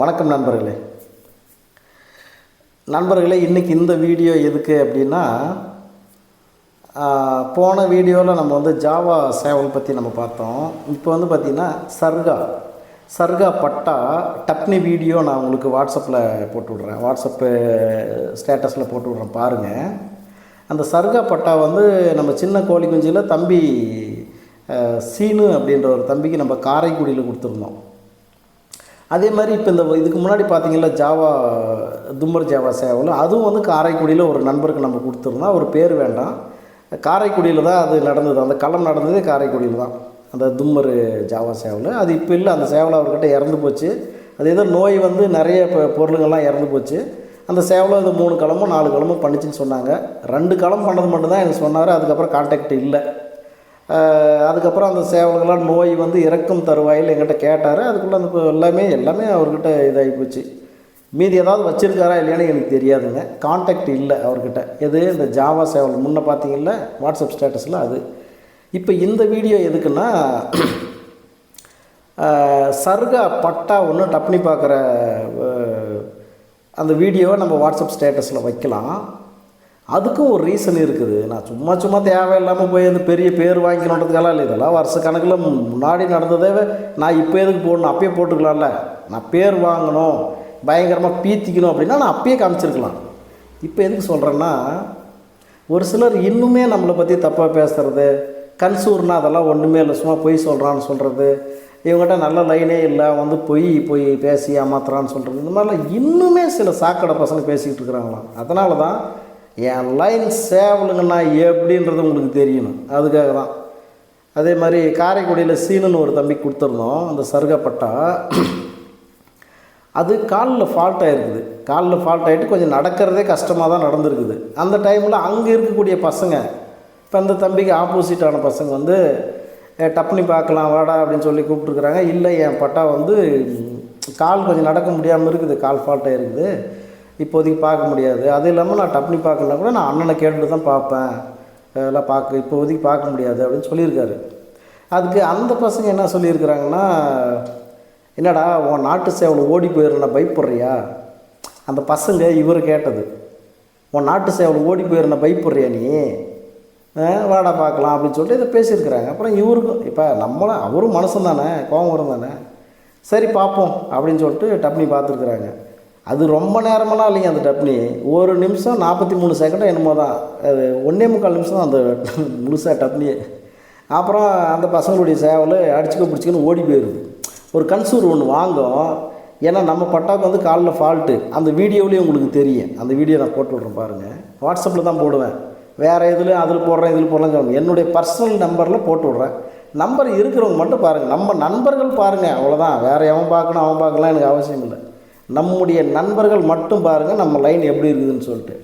வணக்கம் நண்பர்களே. நண்பர்களே இன்றைக்கி இந்த வீடியோ எதுக்கு அப்படின்னா போன வீடியோவில் நம்ம வந்து ஜாவா சேவல் பற்றி நம்ம பார்த்தோம். இப்போ வந்து பார்த்திங்கன்னா சர்கா சர்கா பட்டா டப்னி வீடியோ நான் உங்களுக்கு வாட்ஸ்அப்பில் போட்டு விட்றேன். வாட்ஸ்அப்பு ஸ்டேட்டஸில் போட்டு விட்றேன் பாருங்கள் அந்த சர்கா பட்டா வந்து நம்ம சின்ன கோழி குஞ்சியில் தம்பி சீனு அப்படின்ற ஒரு தம்பிக்கு நம்ம காரைக்குடியில் கொடுத்துருந்தோம். அதே மாதிரி இப்போ இந்த இதுக்கு முன்னாடி பார்த்தீங்கன்னா ஜாவா தும்மர் ஜாவா சேவல் அதுவும் வந்து காரைக்குடியில் ஒரு நண்பருக்கு நம்ம கொடுத்துருந்தோம். அவர் பேர் வேண்டாம். காரைக்குடியில் தான் அது நடந்தது. அந்த களம் நடந்ததே காரைக்குடியில் தான். அந்த தும்மர் ஜாவா சேவல். அது இப்போ இல்லை. அந்த சேவல் அவர்கிட்ட இறந்து போச்சு. அது ஏதோ நோய் வந்து நிறைய இப்போ பொருளுங்கள்லாம் இறந்து போச்சு. அந்த சேவலை அது மூணு கிழமும் நாலு கிழமும் பண்ணிச்சுன்னு சொன்னாங்க. ரெண்டு களம் பண்ணது மட்டும்தான் எனக்கு சொன்னார். அதுக்கப்புறம் கான்டாக்ட் இல்லை. அதுக்கப்புறம் அந்த சேவல்கள்லாம் நோய் வந்து இறக்கும் தருவாயில் எங்கிட்ட கேட்டார். அதுக்குள்ளே அந்த இப்போ எல்லாமே எல்லாமே அவர்கிட்ட இதாகி போச்சு. மீதி ஏதாவது வச்சுருக்காரா இல்லையான்னு எனக்கு தெரியாதுங்க. காண்டாக்ட் இல்லை அவர்கிட்ட. எது? இந்த ஜாவா சேவல். முன்ன பார்த்தீங்கல்ல வாட்ஸ்அப் ஸ்டேட்டஸில் அது. இப்போ இந்த வீடியோ எதுக்குன்னா சர்கா பட்டா ஒன்று டப்னி பார்க்குற அந்த வீடியோவை நம்ம வாட்ஸ்அப் ஸ்டேட்டஸில் வைக்கலாம். அதுக்கும் ஒரு ரீசன் இருக்குது. நான் சும்மா சும்மா தேவையில்லாமல் போய் அந்த பெரிய பேர் வாங்கிக்கணுன்றதுக்கெல்லாம் இல்லை. இதெல்லாம் வருஷ கணக்கில் முன்னாடி நடந்ததே நான் இப்போ எதுக்கு போடணும்? அப்பயே போட்டுக்கலாம்ல. நான் பேர் வாங்கணும் பயங்கரமாக பீத்திக்கணும் அப்படின்னா நான் அப்பயே காமிச்சிருக்கலாம். இப்போ எதுக்கு சொல்கிறேன்னா ஒரு சிலர் இன்னுமே நம்மளை பற்றி தப்பாக பேசுகிறது கன்சூர்னா அதெல்லாம் ஒன்றுமே இல்லை சும்மா பொய் சொல்கிறான்னு சொல்கிறது இவங்ககிட்ட நல்ல லைனே இல்லை வந்து பொய் பொய் பேசி ஏமாத்துறான்னு சொல்கிறது இந்த மாதிரிலாம் இன்னுமே சில சாக்கடை பசங்க பேசிக்கிட்டு இருக்கிறாங்களாம். அதனால தான் என் லைன் சேவலுங்கன்னா எப்படின்றது உங்களுக்கு தெரியணும். அதுக்காக தான் அதே மாதிரி காரைக்குடியில் சீனுன்னு ஒரு தம்பி கொடுத்துருந்தோம் அந்த சருகப்பட்டா. அது காலில் ஃபால்ட் ஆகிருக்குது காலில் ஃபால்ட் ஆகிட்டு கொஞ்சம் நடக்கிறதே கஷ்டமாக தான் நடந்திருக்குது. அந்த டைமில் அங்கே இருக்கக்கூடிய பசங்க இப்போ அந்த தம்பிக்கு ஆப்போசிட்டான பசங்க வந்து டப்புனி பார்க்கலாம் வாடா அப்படின்னு சொல்லி கூப்பிட்ருக்குறாங்க இல்லை என் பட்டா வந்து கால் கொஞ்சம் நடக்க முடியாமல் இருக்குது. கால் ஃபால்ட் ஆகிருக்குது இப்போதைக்கு பார்க்க முடியாது. அது இல்லாமல் நான் டப்னி பார்க்கலனா கூட நான் அண்ணனை கேட்டுட்டு தான் பார்ப்பேன். அதெல்லாம் பார்க்க இப்போதைக்கு பார்க்க முடியாது அப்படின்னு சொல்லியிருக்காரு. அதுக்கு அந்த பசங்க என்ன சொல்லியிருக்கிறாங்கன்னா என்னடா உன் நாட்டு சேவல் ஓடி போயிடுறா பயப்படுறியா? அந்த பசங்க இவர் கேட்டது. உன் நாட்டு சேவல் ஓடி போயிடுறா பயப்படுறியா நீ? வாடா பார்க்கலாம் அப்படின்னு சொல்லிட்டு இதை பேசியிருக்கிறாங்க. அப்புறம் இவருக்கும் இப்போ நம்மளும் அவரும் மனசும் தானே கோபம் வரும் தானே. சரி பார்ப்போம் அப்படின்னு சொல்லிட்டு டப்னி பார்த்துருக்குறாங்க. அது ரொம்ப நேரமெல்லாம் இல்லைங்க அந்த டப்னி ஒரு நிமிஷம் நாற்பத்தி மூணு செகண்டும் என்னமோ தான். அது ஒன்றே முக்கால் நிமிஷம் தான் அந்த முழுசாக டப்னியே அப்புறம் அந்த பசங்களுடைய சேவல் அடிச்சுக்க பிடிச்சிக்கன்னு ஓடி போயிடுது ஒரு கன்சூர் ஒன்று வாங்கும் ஏன்னா நம்ம பட்டாக்கு வந்து காலில் ஃபால்ட்டு அந்த வீடியோவிலேயே உங்களுக்கு தெரியும். அந்த வீடியோ நான் போட்டு விட்றேன் பாருங்கள் வாட்ஸ்அப்பில் தான் போடுவேன். வேறு இதில் அதில் போடுறேன் இதில் போடலாம் என்னுடைய பர்சனல் நம்பரில் போட்டு விட்றேன். நம்பர் இருக்கிறவங்க மட்டும் பாருங்கள் நம்ம நண்பர்கள் பாருங்கள் அவ்வளோதான் வேறு எவன் பார்க்கணும் அவன் பார்க்கலாம் எனக்கு அவசியம் இல்லை. நம்முடைய நண்பர்கள் மட்டும் பாருங்கள் நம்ம லைன் எப்படி இருக்குதுன்னு சொல்லிட்டு.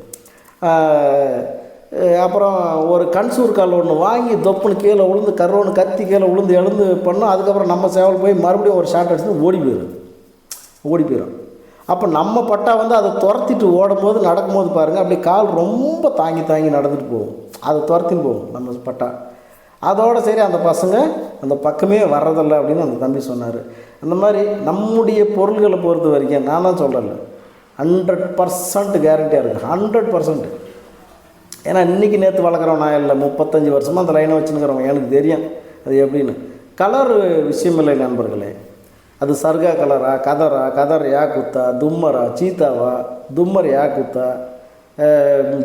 அப்புறம் ஒரு கன்சூர் கால் ஒன்று வாங்கி தொப்புன்னு கீழே விழுந்து கரோன்னு கத்தி கீழே விழுந்து எழுந்து பண்ணோம். அதுக்கப்புறம் நம்ம சேவல் போய் மறுபடியும் ஒரு ஷார்ட் அடிச்சு ஓடி போயிடுது ஓடி போயிடும் அப்போ நம்ம பட்டா வந்து அதை துரத்திட்டு ஓடும்போது நடக்கும்போது பாருங்கள் அப்படி கால் ரொம்ப தாங்கி தாங்கி நடந்துட்டு போகும். அதை துரத்தின்னு போகும் நம்ம பட்டா. அதோடு சரி அந்த பசங்க அந்த பக்கமே வர்றதில்ல அப்படின்னு அந்த தம்பி சொன்னார். அந்த மாதிரி நம்முடைய பொருள்களை பொறுத்த வரைக்கும் நான் தான் சொல்கிறேன் ஹண்ட்ரட் பர்சன்ட் கேரண்டியாக இருக்குது ஹண்ட்ரட் பர்சன்ட் ஏன்னா இன்றைக்கி நேற்று வளர்க்குறவன் நான் இல்லை. முப்பத்தஞ்சு வருஷமாக அந்த லைனை வச்சுருக்கிறவன் எனக்கு தெரியும். அது எப்படின்னு. கலர் விஷயம் இல்லை நண்பர்களே. அது சர்கா கலரா கதரா கதர் யா குத்தா தும்மரா சீத்தாவா தும்மர் யா குத்தா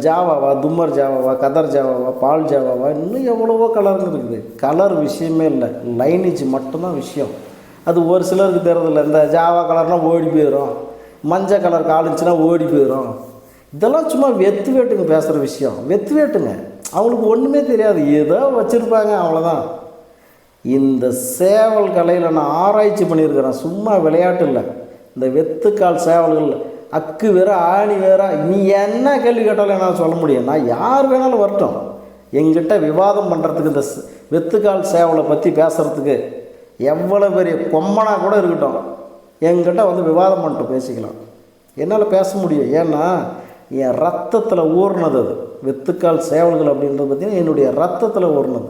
ஜாவாவா தும்மர் ஜாவாவா கதர் ஜாவாவா பால் ஜாவாவா இன்னும் எவ்வளவோ கலருங்க இருக்குது. கலர் விஷயமே இல்லை. லைனேஜ் மட்டும்தான் விஷயம். அது ஒரு சிலருக்கு தெரியறதில்ல இந்த ஜாவா கலர்னால் ஓடி போயிடும் மஞ்சள் கலர் காலிச்சுன்னா ஓடி போயிடும் இதெல்லாம் சும்மா வெத்து வேட்டுங்க பேசுகிற விஷயம். வெத்து வேட்டுங்க. அவங்களுக்கு ஒன்றுமே தெரியாது. ஏதோ வச்சுருப்பாங்க. அவ்வளோதான் இந்த சேவல் கலையில் நான் ஆராய்ச்சி பண்ணியிருக்கிறேன். சும்மா விளையாட்டு இல்லை. இந்த வெத்துக்கால் சேவல்கள். அக்கு வேற ஆணி வேற. நீ என்ன கேள்வி கேட்டாலும் என்னால் சொல்ல முடியும். நான் யார் வேணாலும் வரட்டும். எங்கிட்ட விவாதம் பண்ணுறதுக்கு இந்த வெத்துக்கால் சேவலை பற்றி பேசுகிறதுக்கு எவ்வளோ பெரிய கொம்மனா கூட இருக்கட்டும். என்கிட்ட வந்து விவாதம் பண்ணிட்டு பேசிக்கலாம். என்னால் பேச முடியும். ஏன்னா என் ரத்தத்தில் ஊர்னது அது. வெத்துக்கால் சேவல்கள் அப்படின்றது பார்த்தீங்கன்னா என்னுடைய ரத்தத்தில் ஊர்னது.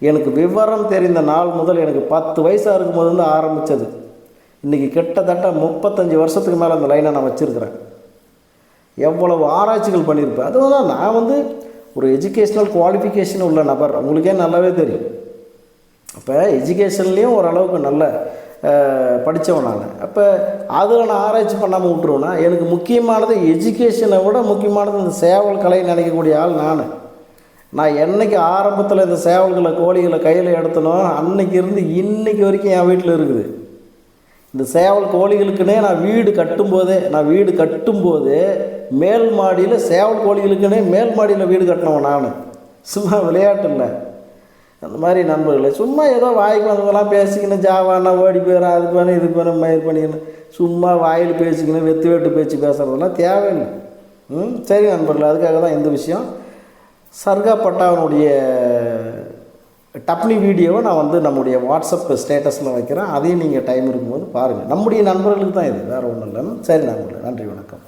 எனக்கு விவரம் தெரிந்த நாள் முதல் எனக்கு பத்து வயசாக இருக்கும்போது வந்து ஆரம்பித்தது இன்றைக்கி கிட்டத்தட்ட முப்பத்தஞ்சு வருஷத்துக்கு மேலே அந்த லைனை நான் வச்சுருக்கிறேன். எவ்வளவு ஆராய்ச்சிகள் பண்ணியிருப்பேன். அதுவும் தான் நான் வந்து ஒரு எஜுகேஷ்னல் குவாலிஃபிகேஷன் உள்ள நபர். உங்களுக்கே நல்லாவே தெரியும். அப்போ எஜுகேஷன்லேயும் ஓரளவுக்கு நல்ல படித்தவன் நான். அப்போ அதில் நான் ஆராய்ச்சி பண்ணாமல் விட்டுருவேன்னா எனக்கு முக்கியமானது எஜுகேஷனை விட முக்கியமானது இந்த சேவல் கலை நினைக்கக்கூடிய ஆள் நான். நான் என்னைக்கு ஆரம்பத்தில் இந்த சேவல்களை கோழிகளை கையில் எடுத்தனோ அன்னைக்கு இருந்து இன்னைக்கு வரைக்கும் என் வீட்டில் இருக்குது. இந்த சேவல் கோழிகளுக்குன்னே நான் வீடு கட்டும்போதே நான் வீடு கட்டும்போதே மேல் மாடியில் சேவல் கோழிகளுக்குன்னே மேல் மாடியில் வீடு கட்டினவன் நான். சும்மா விளையாட்டு இல்லை. அந்த மாதிரி நண்பர்களே சும்மா ஏதோ வாய்க்கு வந்ததெல்லாம் பேசிக்கணும் ஜாவானா ஓடி போயிடும் அது பண்ணி இது பண்ண மயிர் பண்ணிக்கணும் சும்மா வாயில் பேசிக்கணும் வெத்து வெட்டு பேச்சு பேசுகிறதெல்லாம் தேவையில்லை. ம் சரி நண்பர்களே அதுக்காக தான் இந்த விஷயம். சர்கா பட்டாவனுடைய டப்னி வீடியோவை நான் வந்து நம்முடைய வாட்ஸ்அப் ஸ்டேட்டஸில் வைக்கிறேன். அதையும் நீங்கள் டைம் இருக்கும்போது பாருங்கள் நம்முடைய நண்பர்களுக்கு தான் இது வேறு ஒன்றும் இல்லை சரி நண்பர்களே நன்றி வணக்கம்.